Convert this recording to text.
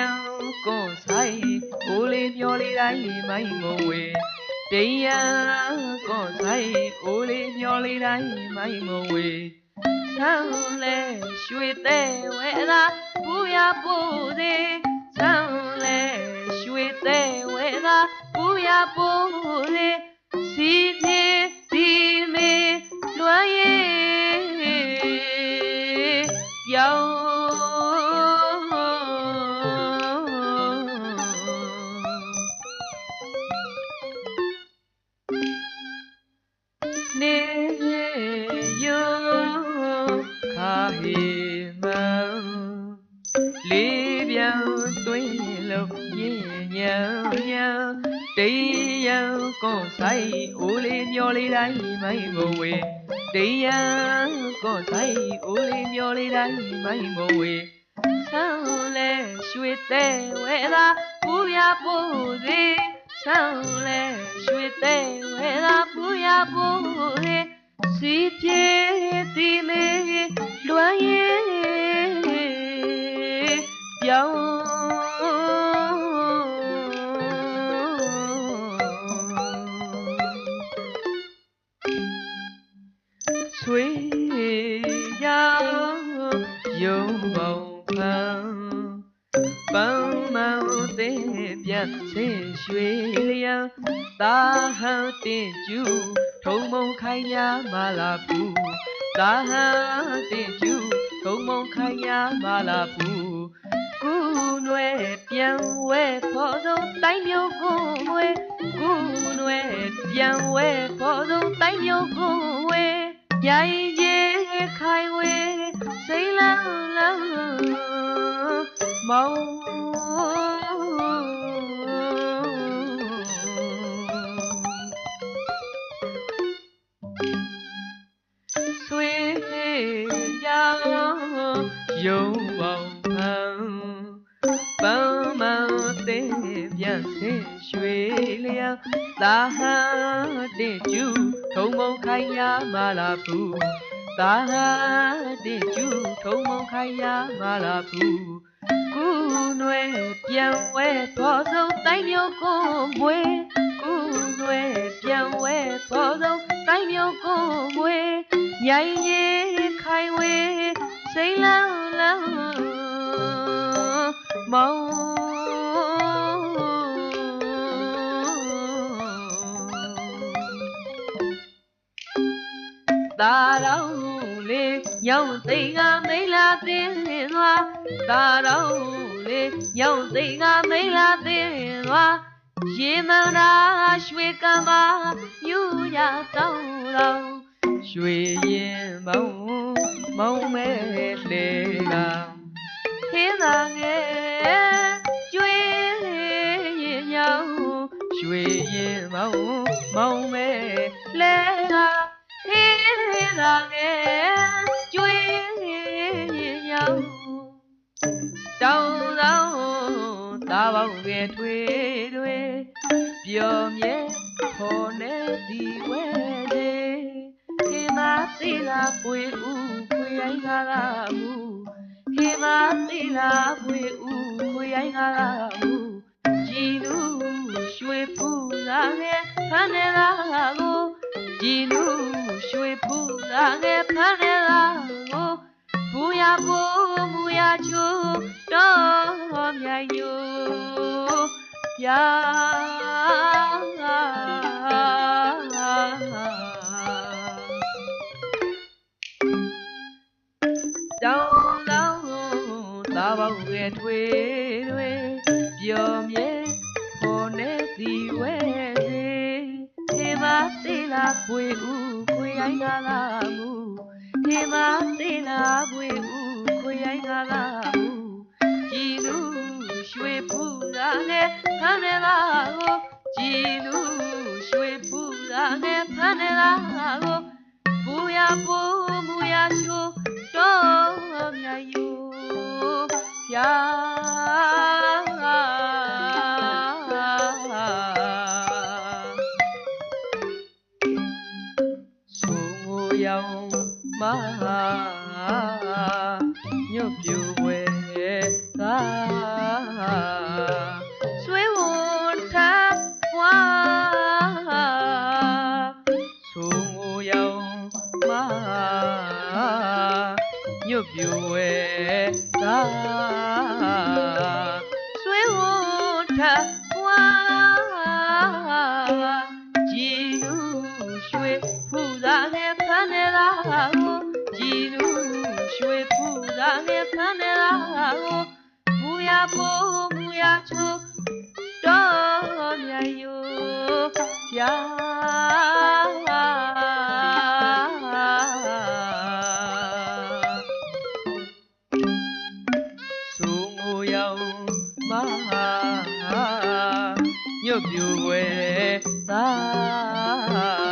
ယံကွန်ဆိုင်ကိုလေးမျောလေးတိုင်းမိုင်းမုံဝေတိယံကွန်ဆိုင်ကိုလေးမျောလေးတိုင်းမိုင်းမုံဝေဆန်းလဲရွှေတဲ့ဝဲလာဘူရပူသေးဆန်းလဲရွှေတဲ့ဝဲလာဘူရပူသေး တရားကောဆိုင်အိုးလေးမျောလေးတိုင်းမိုင်းကိုဝေတရားကောဆိုင်အိုးလေးမျောလေးတိုင်းမိုင်းကိုဝေဆန်းလဲရွှေတဲ့ဝဲသာပူရပူစီဆန်းလဲရွှေတဲ့ဝဲသာပူရပူစီစီပြေတီမေလွမ်းရဲ့ င်းဆွေရောယုံပုံဖန်ပန်းမောင်တဲ့ပြတ်ဆင်းရွှေလျံတာဟန်တင်ကျူထုံမုံခိုင်ညာမလာဘူးတာဟန်တင်ကျူထုံမုံခိုင်ညာမလာဘူးကုနွယ်ပြန်ဝဲဖို့ဆုံးတိုင်းမျိုးကိုဝဲကုနွယ်ပြန်ဝဲဖို့ဆုံးတိုင်းမျိုးကို ဝဲရိုင်ရဲ့ခိုင်ဝဲစိတ်လန်းလန်းမောင်ဆွေရောယုံ သာဟန်တဲ့ကျူထုံမုံခိုင်ရမလာဘူးသာဟန်တဲ့ကျူထုံမုံခိုင်ရမလာဘူးကုနွယ်ပြန်ဝဲတော်ဆုံးတိုင်းမျိုးကိုမွေကုနွယ်ပြန်ဝဲတော်ဆုံးတိုင်းမျိုးကိုမွေမြိုင်ကြီးခိုင်ဝဲစိတ်လန်းလန်းမောင် တာတော်လေးညောင်သိကမိလာသိသွားတာတော်လေးညောင်သိကမိလာသိသွားရေမန္တာရွှေကံပါယူရတောင်းတော်ရွှေရင်မောင်မောင်မဲလေကဟင်းသာငယ် င်းတောင်းတာပေါင်းရဲ့ထွေတွေပျော်မြဲခေါ်နေသည်ဝဲစေခေမတိလာပွေဥခွေရိုင်းကားကမူခေမတိလာပွေဥခွေရိုင်းကားကမူကြည်လူရွှေပူလာငယ်ဖမ်းနေလာကိုကြည်လူရွှေပူလာငယ်ဖမ်းနေလာကိုဘူးရဘူး လာပွေဥခွေရိုင်းကားလာမူခေမသေးလာပွေဥခွေရိုင်းကားလာမူကြည်လူရွှေ ပူလာနဲ့ဖမ်းနေလာကိုကြည်လူရွှေပူလာနဲ့ဖမ်းနေလာကိုဘူးရဘူးမူရချိုးတော့မြတ်ယူဖျာဆုံငိုရောင်မညွတ်ပြူဝဲကာ တ်ပြိုဝဲသာဆွေးဟိုထဝါကြည်လူရွှေဖူသာနဲ့ဖန်နေလားကိုကြည်လူရွှေဖူသာနဲ့ဖန်နေလားကိုဘူရဘူမူရချူတော်မြတ်ယောပြာ puede dar.